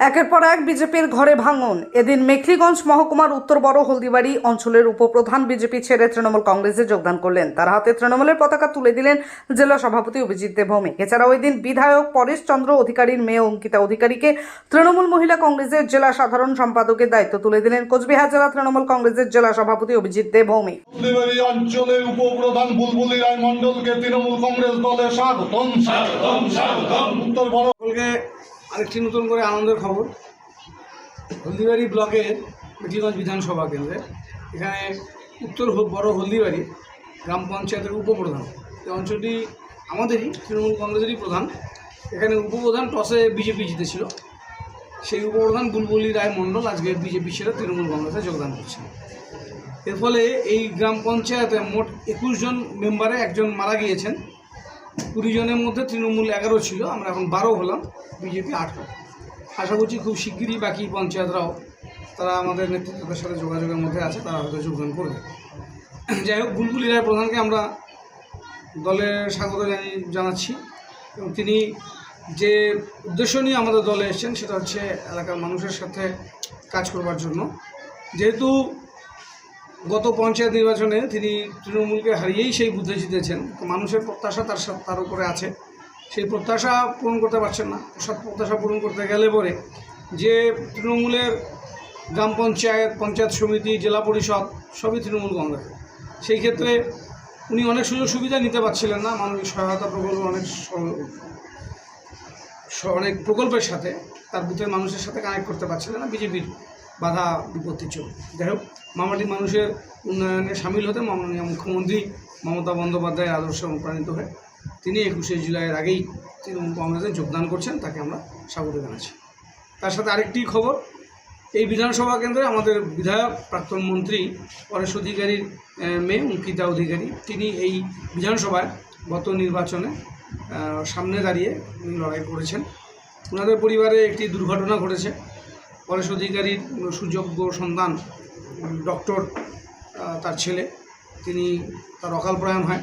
একের পর এক বিজেপির ঘরে ভাঙন। এদিন মেখলিগঞ্জ মহকুমার উত্তর বড় হলদিবাড়ি অঞ্চলের উপপ্রধান বিজেপি ছেড়ে তৃণমূল কংগ্রেসে যোগদান করলেন। তার হাতে তৃণমূলের পতাকা তুলে দিলেন জেলা সভাপতি অভিজিৎ দেবভৌমিক এছাড়া ওই দিন বিধায়ক পরেশ চন্দ্র অধিকারীর মেয়ে অঙ্কিতা অধিকারীকে তৃণমূল মহিলা কংগ্রেসের জেলা সাধারণ সম্পাদকের দায়িত্ব তুলে দিলেন কোচবিহার জেলা তৃণমূল কংগ্রেসের জেলা সভাপতি অভিজিৎ হলদিবাড়ি অঞ্চলের উপপ্রধান বুলবুলি রায় তৃণমূল কংগ্রেস উত্তর বড় আরেকটি নতুন করে আনন্দের খবর। হলদিবাড়ি ব্লকের মিটিগঞ্জ বিধানসভা কেন্দ্রে, এখানে উত্তর বড় হলদিবাড়ি গ্রাম পঞ্চায়েতের উপপ্রধান। এই অঞ্চলটি আমাদেরই, তৃণমূল কংগ্রেসেরই প্রধান। এখানে উপপ্রধান টসে বিজেপি জিতেছিল। সেই উপপ্রধান বুলবুলি রায় মণ্ডল আজকে বিজেপি ছেড়ে তৃণমূল কংগ্রেসে যোগদান করছে এর ফলে এই গ্রাম পঞ্চায়েতে মোট একুশ জন মেম্বারে একজন মারা গিয়েছেন। কুড়ি জনের মধ্যে তৃণমূল এগারো ছিল, আমরা এখন বারো হলাম, বিজেপি আট হলাম আশা করছি খুব শিগগিরই বাকি পঞ্চায়েতরাও তারা আমাদের নেতৃত্বের সাথে যোগাযোগের মধ্যে আছে, তারা হয়তো যোগদান করবে। যাই হোক, বুলবুলি রায় প্রধানকে আমরা দলে স্বাগত জানি- জানাচ্ছি। এবং তিনি যে উদ্দেশ্য নিয়ে আমাদের দলে এসেছেন, সেটা হচ্ছে এলাকার মানুষের সাথে কাজ করবার জন্য। যেহেতু গত পঞ্চায়েত নির্বাচনে তিনি তৃণমূলকে হারিয়েই সেই বুদ্ধে জিতেছেন। মানুষের প্রত্যাশা তার তার উপরে আছে। সেই প্রত্যাশা পূরণ করতে পারছেন না। সব প্রত্যাশা পূরণ করতে গেলে পরে যে তৃণমূলের গ্রাম পঞ্চায়েত পঞ্চায়েত সমিতি, জেলা পরিষদ, সবই তৃণমূল কংগ্রেসের সেই ক্ষেত্রে উনি অনেক সুযোগ সুবিধা নিতে পারছিলেন না। মানবিক সহায়তা প্রকল্প অনেক অনেক প্রকল্পের সাথে তার বুথের মানুষের সাথে কানেক্ট করতে পারছিলেন না। বিজেপির বাধা বিপত্তি জন্য। যাই হোক, মামাটি মানুষের উন্নয়নে সামিল হতে মাননীয় মুখ্যমন্ত্রী মমতা বন্দ্যোপাধ্যায়ের আদর্শে অনুপ্রাণিত হয়ে তিনি একুশে জুলাইয়ের আগেই তৃণমূল কংগ্রেসে যোগদান করছেন তাকে আমরা স্বাগত জানাচ্ছি। তার সাথে আরেকটি খবর, এই বিধানসভা কেন্দ্রে আমাদের বিধায়ক, প্রাক্তন মন্ত্রী, পরেশ অধিকারীর মেয়ে অঙ্কিতা অধিকারী, তিনি এই বিধানসভায় গত নির্বাচনে সামনে দাঁড়িয়ে লড়াই করেছেন। ওনাদের পরিবারে একটি দুর্ঘটনা ঘটেছে। পরেশ অধিকারীর সুযোগ্য সন্তান ডক্টর তার ছেলে। তিনি তার অকাল প্রয়াণ হয়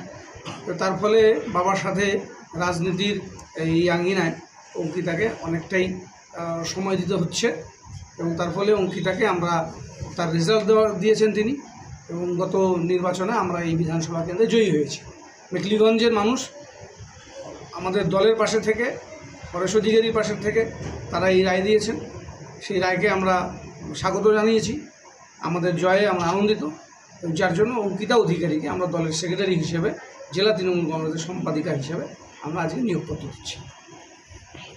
তার ফলে বাবার সাথে রাজনীতির এই আঙ্গিনায় অঙ্কিতাকে অনেকটাই সময় দিতে হচ্ছে এবং তার ফলে অঙ্কিতাকে আমরা তার রেজাল্ট দেওয়া, দিয়েছেন তিনি এবং গত নির্বাচনে আমরা এই বিধানসভা কেন্দ্রে জয়ী হয়েছি। মেকলিগঞ্জের মানুষ আমাদের দলের পাশে থেকে পরেশ অধিকারীর পাশে থেকে তারা এই রায় দিয়েছেন। সেই রায়কে আমরা স্বাগত জানিয়েছি। আমাদের জয়ে আমরা আনন্দিত যার জন্য অঙ্কিতা অধিকারীকে আমরা দলের সেক্রেটারি হিসেবে জেলা তৃণমূল কংগ্রেসের সম্পাদিকা হিসেবে আমরা আজকে নিয়োগপত্র দিচ্ছি।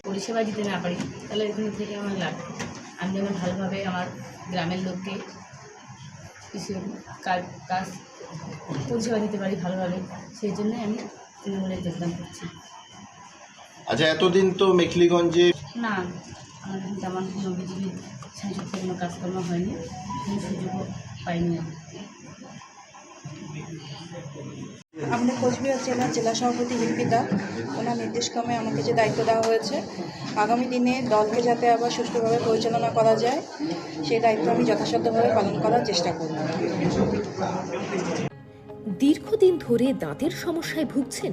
পরিষেবা দিতে না পারি তাহলে এখান থেকে আমার লাভ আমি যেন ভালোভাবে আমার গ্রামের লোককে কিছু কাজ কাজ পরিষেবা দিতে পারি ভালোভাবে সেই জন্যই আমি তৃণমূলে যোগদান করছি। আচ্ছা এতদিন তো মেখলিগঞ্জে না আমার কোনো বিজেপি সংসদে কোনো কাজকর্ম হয়নি কোনো সুযোগও পাইনি আমি। আমাদের কোচবিহার জেলার জেলা সভাপতি হিরপিতা ওনার নির্দেশক্রমে আমাকে যে দায়িত্ব দেওয়া হয়েছে আগামী দিনে দলকে যাতে আবার সুষ্ঠুভাবে পরিচালনা করা যায় সেই দায়িত্ব আমি যথাসাধ্যভাবে পালন করার চেষ্টা করব। দীর্ঘদিন ধরে দাঁতের সমস্যায় ভুগছেন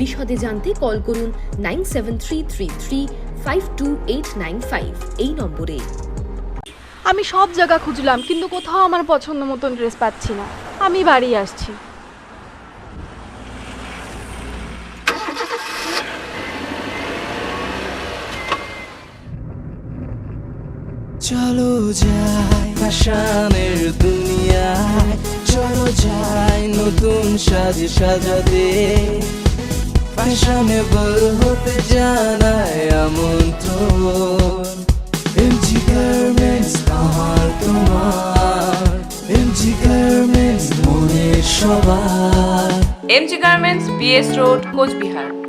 বিশদে জানতে কল করুন nine seven three three three five two eight nine five এই নম্বরে। আমি সব জায়গা খুঁজলাম কিন্তু কোথাও আমার পছন্দ মতন ড্রেস পাচ্ছি না। আমি বাড়ি আসছি। চলো যাই ফ্যাশনের দুনিয়ায় চলো যাই নতুন সাজে সাজাতে। ফ্যাশনেবল হতে জানায় আমন্ত্রণ। এমজি গার্মেন্টস আমার তোমার। এমজি গার্মেন্টস মনের সবার। MG garments BS road Coochbehar.